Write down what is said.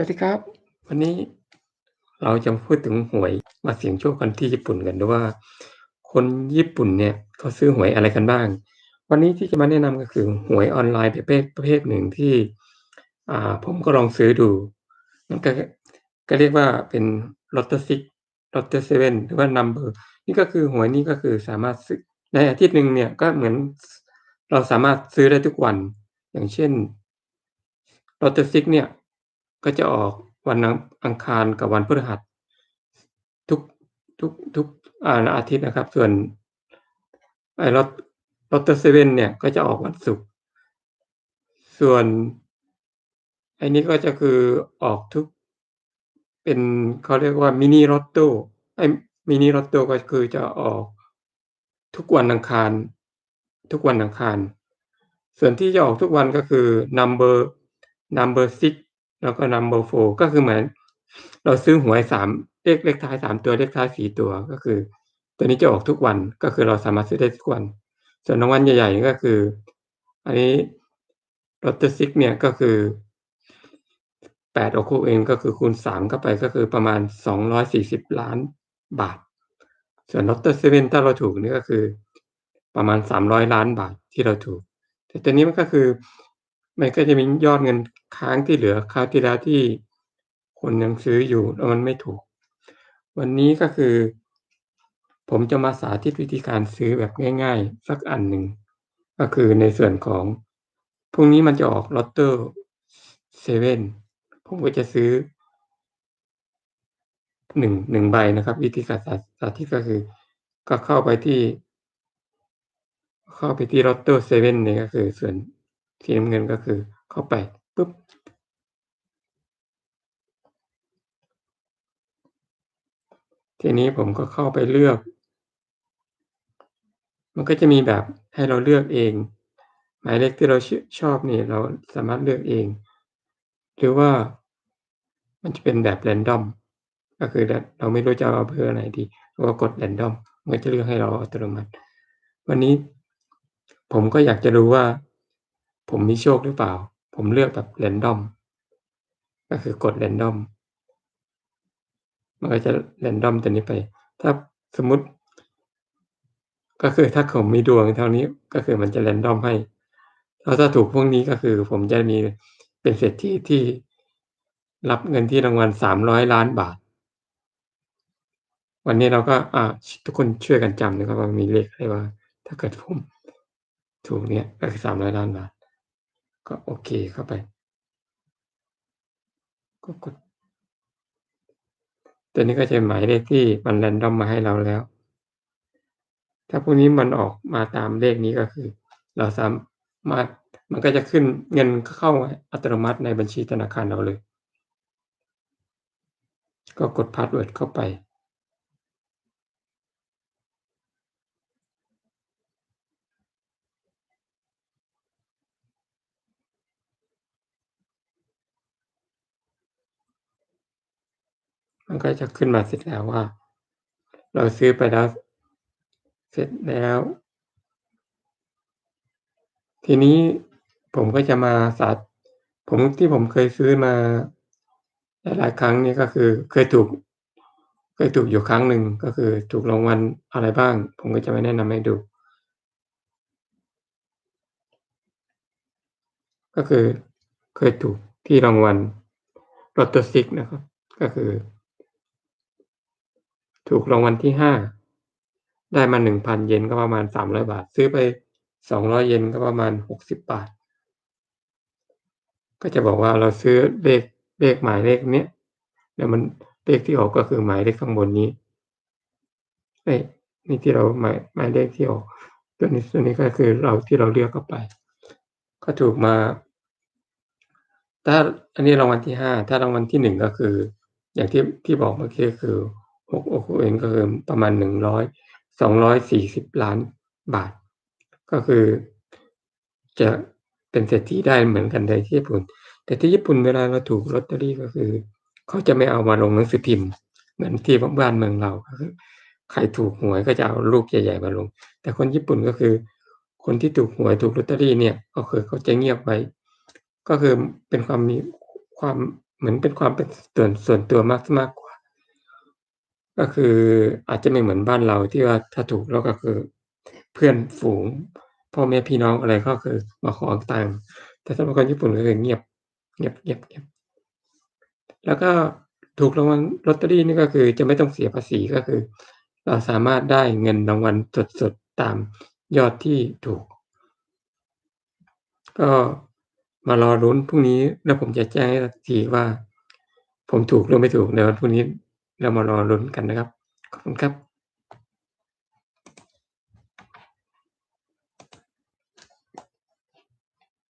วัสดีครับ วันนี้เราจะพูดถึงหวยมาเสี่ยงโชคกันที่ญี่ปุ่นกันดูว่า คนญี่ปุ่นเนี่ยเขาซื้อหวยอะไรกันบ้าง วันนี้ที่จะมาแนะนำก็คือหวยออนไลน์ประเภทประเภทหนึ่งที่อ่าผมก็ลองซื้อดูมันก็ก็เรียกว่าเป็น Lotto 6 Lotto 7หรือว่า Number นี่ก็คือหวยนี่ก็คือสามารถซื้อในอาทิตย์หนึ่งเนี่ยก็เหมือนเราสามารถซื้อได้ทุกวัน อย่างเช่น Lotto 6เนี่ย ก็จะออกวันอังคารกับวันพฤหัส ทุกทุกทุกอาอาทิตย์นะครับ ส่วนไอ้ Lot Lotto 7เนี่ยก็จะออกวันศุกร์ส่วนไอ้นี้ก็จะคือออกทุก เป็นเขาเรียกว่า Mini Lotto ไอ้ Mini Lotto ก็คือจะออกทุกวันอังคาร ทุกวันอังคาร ส่วนที่จะออกทุกวันก็คือ Number Number 6 แล้วก็ Number 4ก็คือเหมือน เราซื้อหวย3เลขเลขท้าย3ตัวเลขท้าย4ตัวก็คือ ตัวนี้จะออกทุกวันก็คือเราสามารถซื้อได้ทุกวัน ส่วนรางวัลใหญ่ ๆ ก็คือ อันนี้ Lotto 6เนี่ยก็คือ8ออกคู่เองก็คือคูณ3เข้าไปก็คือประมาณ240ล้านบาท ส่วน Lotto 7ถ้าเราถูกนี่ก็คือ ประมาณ300ล้านบาทที่เราถูก แต่ตัวนี้มันก็คือ มันก็จะมียอดเงินค้างที่เหลือคราวที่แล้วที่คนยังซื้ออยู่แล้วมันไม่ถูก วันนี้ก็คือ ผมจะมาสาธิตวิธีการซื้อแบบง่าย ๆ สักอันหนึ่งก็คือในส่วนของพรุ่งนี้มันจะออก Lotto 7ผมก็จะซื้อ1 1ใบนะครับ วิธีการสาสาธิตก็คือ ก็เข้าไปที่ เข้าไปที่ Lotto 7เนี่ยก็คือส่วน สีน้ำเงินก็คือเข้าไปปุ๊บทีนี้ผมก็เข้าไปเลือก มันก็จะมีแบบให้เราเลือกเอง หมายเลขที่เราชชอบนี่เราสามารถเลือกเอง หรือว่ามันจะเป็นแบบ random ก็คือเราไม่รู้จะเอาเบอร์ไหนดีเราก็กด random มันก็จะเลือกให้เราอัตโนมัติ วันนี้ผมก็อยากจะรู้ว่า ผมมีโชคหรือเปล่า ผมเลือกแบบ random ก็คือกด random มันก็จะ random ตัวนี้ไป ถ้าสมมติ ก็คือถ้าผมมีดวงเท่านี้ก็คือมันจะ random ให้แล้วถ้าถูกพวกนี้ก็คือผมจะมีเป็นเศรษฐีที่รับเงินที่รางวัล300ล้านบาท วันนี้เราก็อ่าทุกคนช่วยกันจำนะครับว่ามีเลขอะไรบ้าถ้าเกิดผมถูกเนี่ยก็คือ300ล้านบาท ก็โอเคเข้าไป ก็กดตัวนี้ก็จะหมายเลขที่มัน random มาให้เราแล้ว ถ้าพวกนี้มันออกมาตามเลขนี้ก็คือ เราสามารถมันก็จะขึ้นเงินเข้าอัตโนมัติในบัญชีธนาคารเราเลย ก็กดพาสเวิร์ดเข้าไป มันก็จะขึ้นมาเสร็จแล้วว่า เราซื้อไปแล้ว เสร็จแล้ว ทีนี้ผมก็จะมาสาผมที่ผมเคยซื้อมาหลายครั้งนี่ก็คือเคยถูก เคยถูกอยู่ครั้งหนึ่งก็คือถูกรางวัลอะไรบ้าง ผมก็จะมาแนะนำให้ดู ก็คือเคยถูกที่รางวัล Lotto 6นะครับ ก็คือ ถูกรางวัลที่5ได้มา1,000เยนก็ประมาณ300บาท ซื้อไป200เยนก็ประมาณ60บบาท ก็จะบอกว่าเราซื้อเลขเลขหมายเลขเนี้ยแล้วมันเลขที่ออกก็คือหมายเลขข้างบนนี้เอ๊ยนี่ที่เราหมายหมายเลขที่ออก ตัวนี้ตัวนี้ก็คือเราที่เราเลือกเข้าไป ก็ถูกมา ถ้าอันนี้รางวัลที่5ถ้ารางวัลที่1ก็คือ อย่างที่ที่บอกเมื่อกี้คือ 6โอคุเอ็นก็คือประมาณ100 240ล้านบาท ก็คือ จะเป็นเศรษฐีได้เหมือนกันในที่ญี่ปุ่น แต่ที่ญี่ปุ่นเวลาเราถูกลอตเตอรี่ก็คือ เขาจะไม่เอามาลงหนังสือพิมพ์เหมือนที่บบ้านเมืองเราก็คือใครถูกหวยก็จะเอารูปใหญ่ๆมาลง แต่คนญี่ปุ่นก็คือ คนที่ถูกหวยถูกลอตเตอรี่เนี่ยก็คือเขาจะเงียบไว้ ก็คือเป็นความมีความเหมือนเป็นความเป็นส่วนส่วนตัวมากมากกว่า ก็คืออาจจะไม่เหมือนบ้านเราที่ว่าถ้าถูกแล้วก็คือ เพื่อนฝูงพ่อแม่พี่น้องอะไรก็คือมาขอตังค์แต่สำหรับคนญี่ปุ่นก็คือเงียบเงียบๆๆแล้วก็ถูกรางวัลลอตเตอรี่นี่ก็คือจะไม่ต้องเสียภาษีก็คือ เราสามารถได้เงินรางวัลสดๆตามยอดที่ถูก ก็มารอลุ้นพรุ่งนี้แล้วผมจะแจ้งให้ทีว่า ผมถูกหรือไม่ถูกในวันพรุ่งนี้ เรามารอลุ้นกันนะครับ ขอบคุณครับ